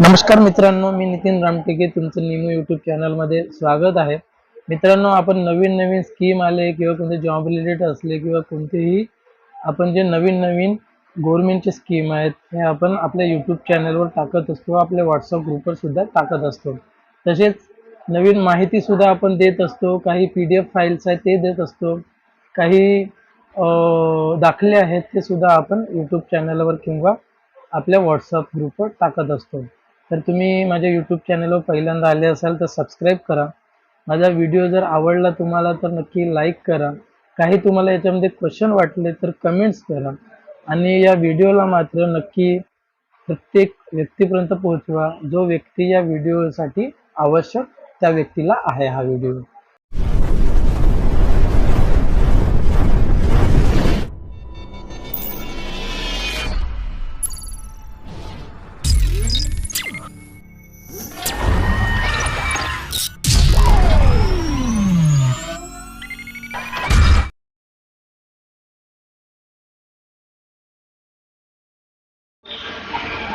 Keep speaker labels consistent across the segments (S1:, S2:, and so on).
S1: नमस्कार मित्रांनो मी नितीन रामटेके तुमचं निमू युट्यूब चॅनलमध्ये स्वागत आहे. मित्रांनो आपण नवीन नवीन स्कीम आले किंवा कोणते जॉब रिलेटेड असले किंवा कोणतेही आपण जे नवीन नवीन गव्हर्नमेंटचे स्कीम आहेत हे आपण आपल्या यूट्यूब चॅनलवर टाकत असतो आपल्या व्हॉट्सअप ग्रुपवर सुद्धा टाकत असतो. तसेच नवीन माहिती सुद्धा आपण देत असतो काही पी डी एफ फाईल्स आहेत ते देत असतो काही दाखले आहेत ते सुद्धा आपण यूट्यूब चॅनलवर किंवा आपल्या व्हॉट्सअप ग्रुपवर टाकत असतो. तर तुम्ही माझ्या यूट्यूब चॅनलवर पहिल्यांदा आले असाल तर सबस्क्राईब करा. माझा व्हिडिओ जर आवडला तुम्हाला तर नक्की लाईक करा. काही तुम्हाला याच्यामध्ये क्वेश्चन वाटले तर कमेंट्स करा. आणि या व्हिडिओला मात्र नक्की प्रत्येक व्यक्तीपर्यंत पोहोचवा. जो व्यक्ती या व्हिडिओसाठी आवश्यक त्या व्यक्तीला आहे हा व्हिडिओ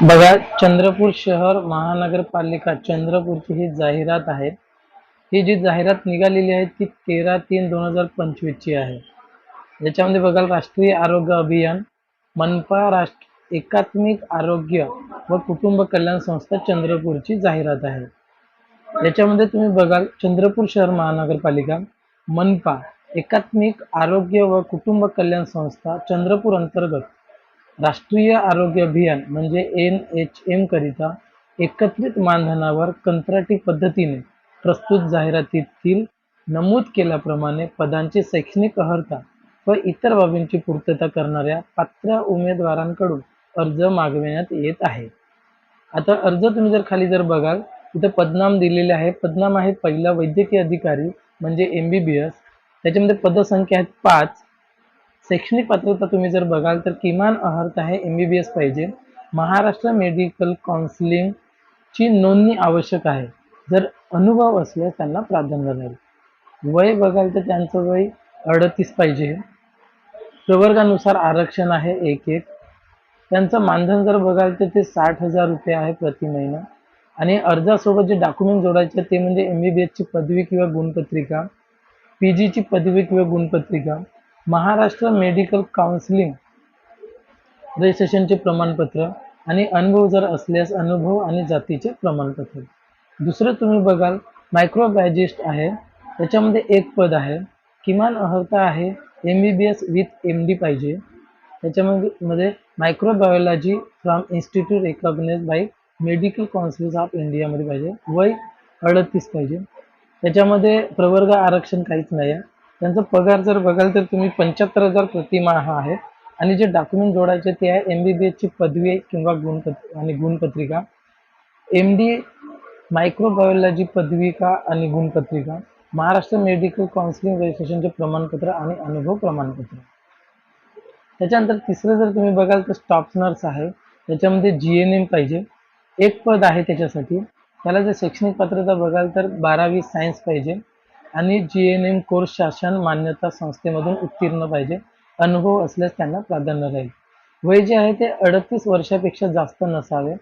S1: बघा चंद्रपूर शहर महानगरपालिका चंद्रपूरची ही जाहिरात आहे. ही जी जाहिरात निघालेली आहे ती तेरा तीन दोन हजार पंचवीसची आहे. याच्यामध्ये बघाल राष्ट्रीय आरोग्य अभियान मनपा राष्ट्र एकात्मिक आरोग्य व कुटुंब कल्याण संस्था चंद्रपूरची जाहिरात आहे. याच्यामध्ये तुम्ही बघाल चंद्रपूर शहर महानगरपालिका मनपा एकात्मिक आरोग्य व कुटुंब कल्याण संस्था चंद्रपूर अंतर्गत राष्ट्रीय आरोग्य अभियान म्हणजे एन एच एम करिता एकत्रित मानधनावर कंत्राटी पद्धतीने प्रस्तुत जाहिरातीतील नमूद केल्याप्रमाणे पदांची शैक्षणिक अर्हता व इतर बाबींची पूर्तता करणाऱ्या पात्र उमेदवारांकडून अर्ज मागविण्यात येत आहे. आता अर्ज तुम्ही जर खाली जर बघाल तिथं पदनाम दिलेले आहे. पदनाम आहे पहिला वैद्यकीय अधिकारी म्हणजे एम बी बी एस त्याच्यामध्ये पदसंख्या आहेत पाच. शैक्षणिक पात्रता तुम्ही जर बघाल तर किमान अर्हता आहे एम बी बी एस पाहिजे. महाराष्ट्र मेडिकल काउन्सिलिंगची नोंदणी आवश्यक आहे. जर अनुभव असल्यास त्यांना प्राधान्य राहील वय बघाल तर त्यांचं वय अडतीस पाहिजे. प्रवर्गानुसार आरक्षण आहे एक एक त्यांचं मानधन जर बघाल तर ते साठ हजार रुपये आहे प्रति महिना. आणि अर्जासोबत जे डॉक्युमेंट जोडायचे ते म्हणजे एम बी बी एसची पदवी किंवा गुणपत्रिका पी जीची पदवी किंवा गुणपत्रिका. महाराष्ट्र मेडिकल काउन्सिलिंग रजिस्ट्रेशनचे प्रमाणपत्र आणि अनुभव जर असल्यास अनुभव आणि जातीचे प्रमाणपत्र. दुसरं तुम्ही बघाल मायक्रोबायोजिस्ट आहे. त्याच्यामध्ये एक पद आहे. किमान अर्हता आहे. M B B S with M D पाहिजे. त्याच्यामध्ये मध्ये microbiology from institute recognise by medical council of इंडियामध्ये पाहिजे. वय अडतीस पाहिजे. त्याच्यामध्ये प्रवर्ग आरक्षण काहीच नाही आहे त्यांचा पगार जर बघाल तर तुम्ही पंच्याहत्तर हजार प्रतिमाह आहे. आणि जे डॉक्युमेंट जोडायचे ते आहे एम बी बी एसची पदवी किंवा गुणपत्र आणि गुणपत्रिका. एम डी मायक्रोबायोलॉजी पदविका आणि गुणपत्रिका. महाराष्ट्र मेडिकल काउन्सिलिंग रजिस्ट्रेशनचे प्रमाणपत्र आणि अनुभव प्रमाणपत्र. त्याच्यानंतर तिसरं जर तुम्ही बघाल तर स्टॉप नर्स आहे. त्याच्यामध्ये जी एन एम पाहिजे. एक पद आहे त्याच्यासाठी. त्याला जर शैक्षणिक पात्रता बघाल तर बारावी सायन्स पाहिजे. आणि जी एन एम कोर्स शासन मान्यता संस्थेमधून उत्तीर्ण पाहिजे. अनुभव असल्यास त्यांना प्राधान्य राहील. वय जे आहे ते अडतीस वर्षापेक्षा जास्त नसावे.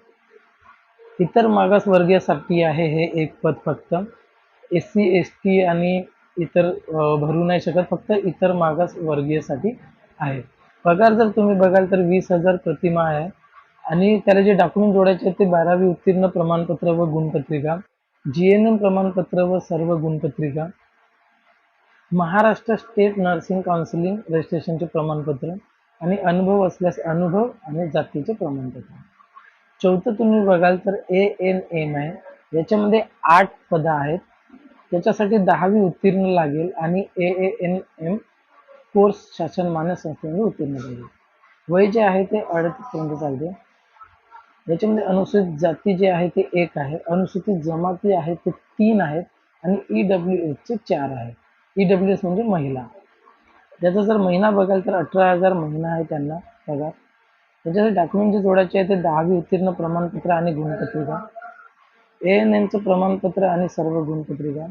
S1: इतर मागासवर्गीयासाठी आहे हे एक पद फक्त. एस सी एस टी आणि इतर भरू नाही शकत फक्त इतर मागासवर्गीयसाठी आहे. पगार जर तुम्ही बघाल तर वीस हजार प्रतिमा आहे. आणि त्याला जे डॉक्युमेंट जोडायचे ते बारावी उत्तीर्ण प्रमाणपत्र व गुणपत्रिका. जी एन एम प्रमाणपत्र व सर्व गुणपत्रिका. महाराष्ट्र स्टेट नर्सिंग काउन्सिलिंग रजिस्ट्रेशनचे प्रमाणपत्र आणि अनुभव असल्यास अनुभव आणि जातीचे प्रमाणपत्र. चौथं तुम्ही बघाल तर ए एन एम आहे याच्यामध्ये आठ पदं आहेत. त्याच्यासाठी दहावी उत्तीर्ण लागेल आणि A A N M course शासन मान्य संस्थेमध्ये उत्तीर्ण लागेल वय जे आहे ते अडतीसपर्यंत चालते. याच्यामध्ये अनुसूचित जाती जे आहे ते एक आहे. अनुसूचित जमाती आहे ते तीन आहेत आणि ई डब्ल्यू एचचे चार आहेत. ई डब्ल्यू एस म्हणजे महिला. त्याचा जर महिना बघाल तर अठरा हजार महिना आहे त्यांना पगार त्याच्यासाठी डॉक्युमेंट जे जोडायचे आहे ते दहावी उत्तीर्ण प्रमाणपत्र आणि गुणपत्रिका. ए एन एमचं प्रमाणपत्र आणि सर्व गुणपत्रिका.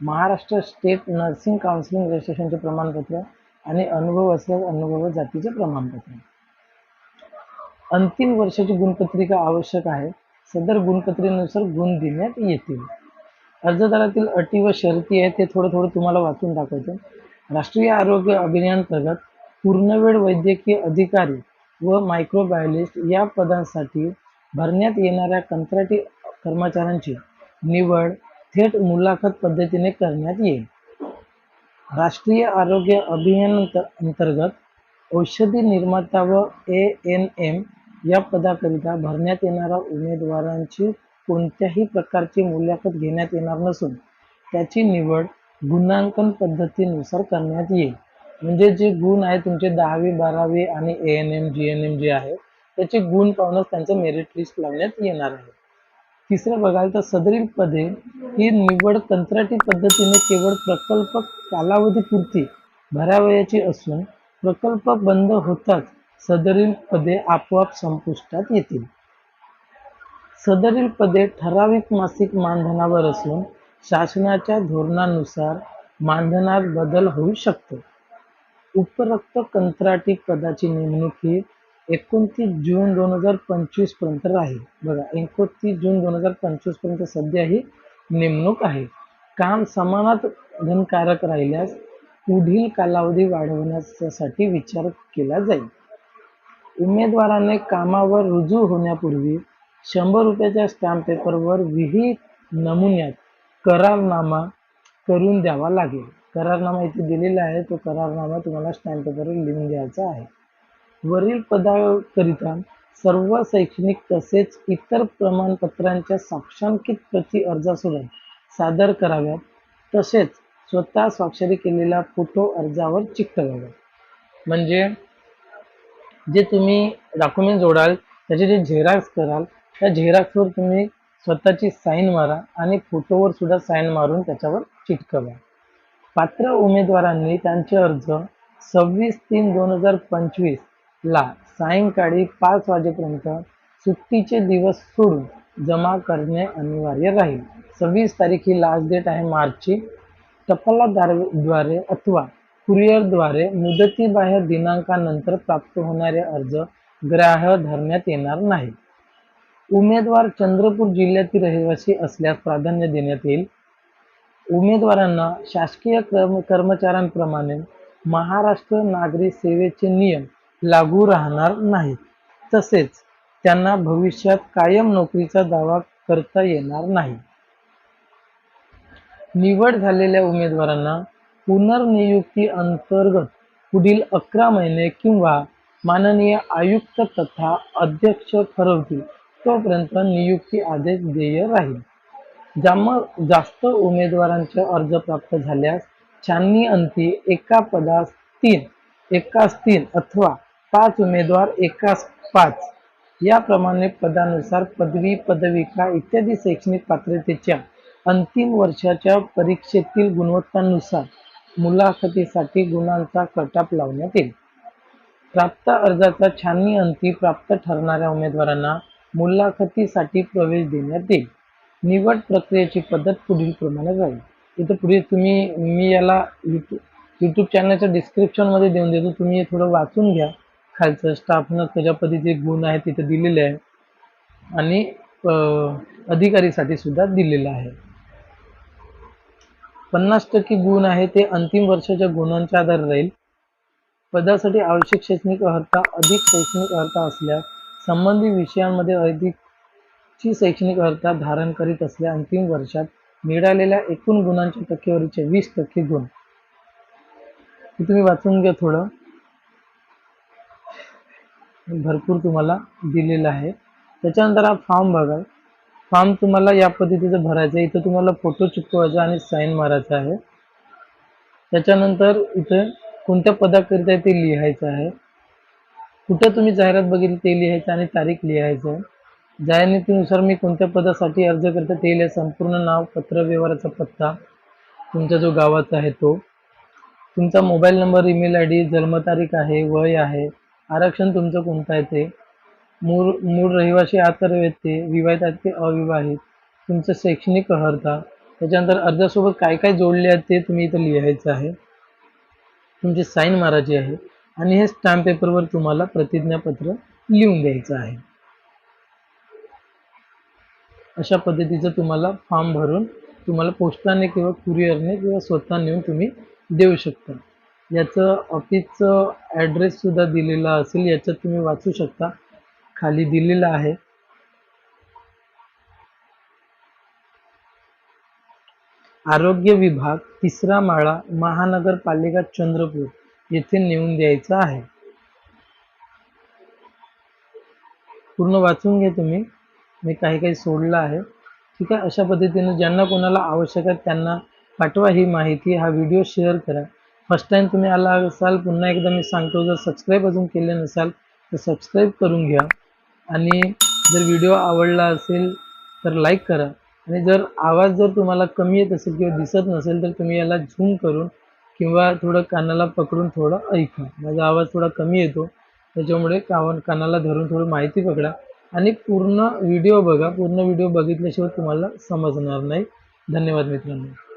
S1: महाराष्ट्र स्टेट नर्सिंग काउन्सिलिंग रजिस्ट्रेशनचे प्रमाणपत्र आणि अनुभव असल्यास अनुभव जातीचे प्रमाणपत्र. अंतिम वर्षाची गुणपत्रिका आवश्यक आहे. सदर गुणपत्रेनुसार गुण देण्यात येतील. अर्जदारातील अटी व शर्ती आहेत ते थोडं थोडं तुम्हाला वाचून दाखवतो. राष्ट्रीय आरोग्य अभियानांतर्गत पूर्णवेळ वैद्यकीय अधिकारी व मायक्रोबायोलिस्ट या पदांसाठी भरण्यात येणाऱ्या कंत्राटी कर्मचाऱ्यांची निवड थेट मुलाखत पद्धतीने करण्यात येईल. राष्ट्रीय आरोग्य अभियान अंतर्गत औषधी निर्माता व ए एन एम या पदाकरिता भरण्यात येणाऱ्या उमेदवारांची कोणत्याही प्रकारची मुलाखत घेण्यात येणार नसून त्याची निवड गुणांकन पद्धतीनुसार करण्यात येईल. म्हणजे जे गुण आहे तुमचे दहावी बारावी आणि A N M G N M जे आहे त्याचे गुण पाहूनच त्यांचं मेरिट लिस्ट लावण्यात येणार आहे. तिसरं बघाल तर सदरील पदे ही निवड कंत्राटी पद्धतीने केवळ प्रकल्प कालावधीपुरती भरावयाची असून प्रकल्प बंद होताच सदरील पदे आपोआप संपुष्टात येतील. सदरील पदे ठराविक मासिक मानधनावर असून शासनाच्या धोरणानुसार मानधनात बदल होऊ शकतो. उपरोक्त कंत्राटी पदाची नेमणूक ही एकोणतीस जून दोन हजार पंचवीसपर्यंत राहील बघा एकोणतीस जून दोन हजार पंचवीसपर्यंत सध्या ही नेमणूक आहे. काम समानात धनकारक राहिल्यास पुढील कालावधी वाढवण्यासाठी विचार केला जाईल. उमेदवाराने कामावर रुजू होण्यापूर्वी शंभर रुपयाच्या स्टॅम्प पेपरवर विहित नमुन्यात करारनामा करून द्यावा लागेल. करारनामा इथे दिलेला आहे. तो करारनामा तुम्हाला स्टॅम्प पेपरवर लिहून द्यायचा आहे. वरील पदाकरिता सर्व शैक्षणिक तसेच इतर प्रमाणपत्रांच्या साक्षांकित प्रती अर्जासोबत सादर कराव्यात. तसेच स्वतः स्वाक्षरी केलेला फोटो अर्जावर चिकटवाव्यात म्हणजे जे तुम्ही डॉक्युमेंट जोडाल त्याचे जे झेरॉक्स कराल त्या झेरॉक्सवर तुम्ही स्वतःची साईन मारा आणि फोटोवर सुद्धा साईन मारून त्याच्यावर चिटकवा. पात्र उमेदवारांनी त्यांचे अर्ज सव्वीस तीन दोन हजार पंचवीस ला सायंकाळी पाच वाजेपर्यंत सुट्टीचे दिवस सोडून जमा करणे अनिवार्य राहील. सव्वीस तारीख ही लास्ट डेट आहे मार्चची. टपालाद्वारे अथवा कुरिअरद्वारे मुदतीबाहेर दिनांकानंतर प्राप्त होणारे अर्ज ग्राह्य धरण्यात येणार नाही. उमेदवार चंद्रपूर जिल्ह्यातील रहिवासी असल्यास प्राधान्य देण्यात येईल. उमेदवारांना शासकीय कर्म कर्मचाऱ्यांप्रमाणे महाराष्ट्र नागरी सेवेचे नियम लागू राहणार नाहीत. तसेच त्यांना भविष्यात कायम नोकरीचा दावा करता येणार नाही. निवड झालेल्या उमेदवारांना पुनर्नियुक्ती अंतर्गत पुढील अकरा महिने किंवा माननीय आयुक्त तथा अध्यक्ष ठरवतील. तोपर्यंत नियुक्ती आदेश देय राहील. ज्याम जास्त उमेदवारांचे अर्ज प्राप्त झाल्यास छाननी अंती एका पदास तीन एकास तीन अथवा पाच उमेदवार एकास पाच याप्रमाणे पदानुसार पदवी पदविका इत्यादी शैक्षणिक पात्रतेच्या अंतिम वर्षाच्या परीक्षेतील गुणवत्तानुसार मुलाखतीसाठी गुणांचा कटाप लावण्यात येईल. प्राप्त अर्जाचा छाननी अंती प्राप्त ठरणाऱ्या उमेदवारांना मुलाखतीसाठी प्रवेश देण्यात येईल. निवड प्रक्रियेची पद्धत पुढील प्रमाणे राहील इथं पुढे तुम्ही मी याला युट्यूब यूट्यूब चॅनलच्या डिस्क्रिप्शनमध्ये देऊन देतो. तुम्ही हे थोडं वाचून घ्या. खालचं स्टाफनं त्याच्या पद्धतीचे गुण आहेत तिथे दिलेले आहे आणि अधिकारीसाठी सुद्धा दिलेलं आहे. पन्नास टक्के गुण आहे ते अंतिम वर्षाच्या गुणांच्या आधारे राहील. पदासाठी आवश्यक शैक्षणिक अर्हता अधिक शैक्षणिक अर्हता असल्यास संबंधित विषयांमध्ये अधिकची शैक्षणिक अर्हता धारण करीत असल्या अंतिम वर्षात मिळालेल्या एकूण गुणांच्या टक्केवारीचे वीस टक्के गुण. तुम्ही वाचून घ्या थोडं. भरपूर तुम्हाला दिलेलं आहे. त्याच्यानंतर हा फॉर्म बघा. फॉर्म तुम्हाला या पद्धतीचं भरायचं आहे. इथं तुम्हाला फोटो चिपकवायचा आणि साईन मारायचा आहे. त्याच्यानंतर इथं कोणत्या पदाकरिता ते लिहायचं आहे? कुठं तुम्ही जाहिरात बघितली ते लिहायचं आणि तारीख लिहायचं? आहे जाहिरातीनुसार मी कोणत्या पदासाठी अर्ज करतो ते लिहा संपूर्ण नाव पत्र व्यवहाराचा पत्ता तुमचा जो गावाचा आहे तो. तुमचा mobile number email I D जन्मतारीख आहे वय आहे आरक्षण तुमचं कोणतं आहे ते. मूळ मूळ रहिवाशी आतर ते विवाहित आहेत ते अविवाहित. तुमचं शैक्षणिक अर्हता. त्याच्यानंतर अर्जासोबत काय काय जोडले आहेत ते तुम्ही इथं लिहायचं आहे. तुमची साईन मारायची आहे. आणि हे स्टॅम्प पेपरवर तुम्हाला प्रतिज्ञापत्र लिहून द्यायचं आहे. अशा पद्धतीचं तुम्हाला फॉर्म भरून तुम्हाला पोस्टाने किंवा कुरिअरने किंवा स्वतः नेऊन तुम्ही देऊ शकता. याचं ऑफिसचं ॲड्रेससुद्धा दिलेला असेल याच्यात तुम्ही वाचू शकता. खाली दिलेलं आहे. आरोग्य विभाग तिसरा माळा महानगरपालिका चंद्रपूर. येथे नेऊन द्यायचं आहे. पूर्ण वाचून घ्या तुम्ही. मी काही काही सोडलं आहे. ठीक आहे अशा पद्धतीने ज्यांना कोणाला आवश्यक आहे त्यांना पाठवा ही माहिती हा व्हिडिओ शेअर करा. फर्स्ट टाइम तुम्ही आला असाल पुन्हा एकदा मी सांगतो जर सबस्क्राईब अजून केले नसाल तर सबस्क्राईब करून घ्या. आणि जर व्हिडिओ आवडला असेल तर लाईक करा. आणि जर आवाज जर तुम्हाला कमी येत असेल किंवा दिसत नसेल तर तुम्ही याला झूम करून किंवा थोडं कानाला पकडून थोडं ऐका माझा आवाज थोडा कमी येतो. त्याच्यामुळे कावन कानाला धरून थोडं माहिती पकडा आणि पूर्ण व्हिडिओ बघा. पूर्ण व्हिडिओ बघितल्याशिवाय तुम्हाला समजणार नाही. धन्यवाद मित्रांनो.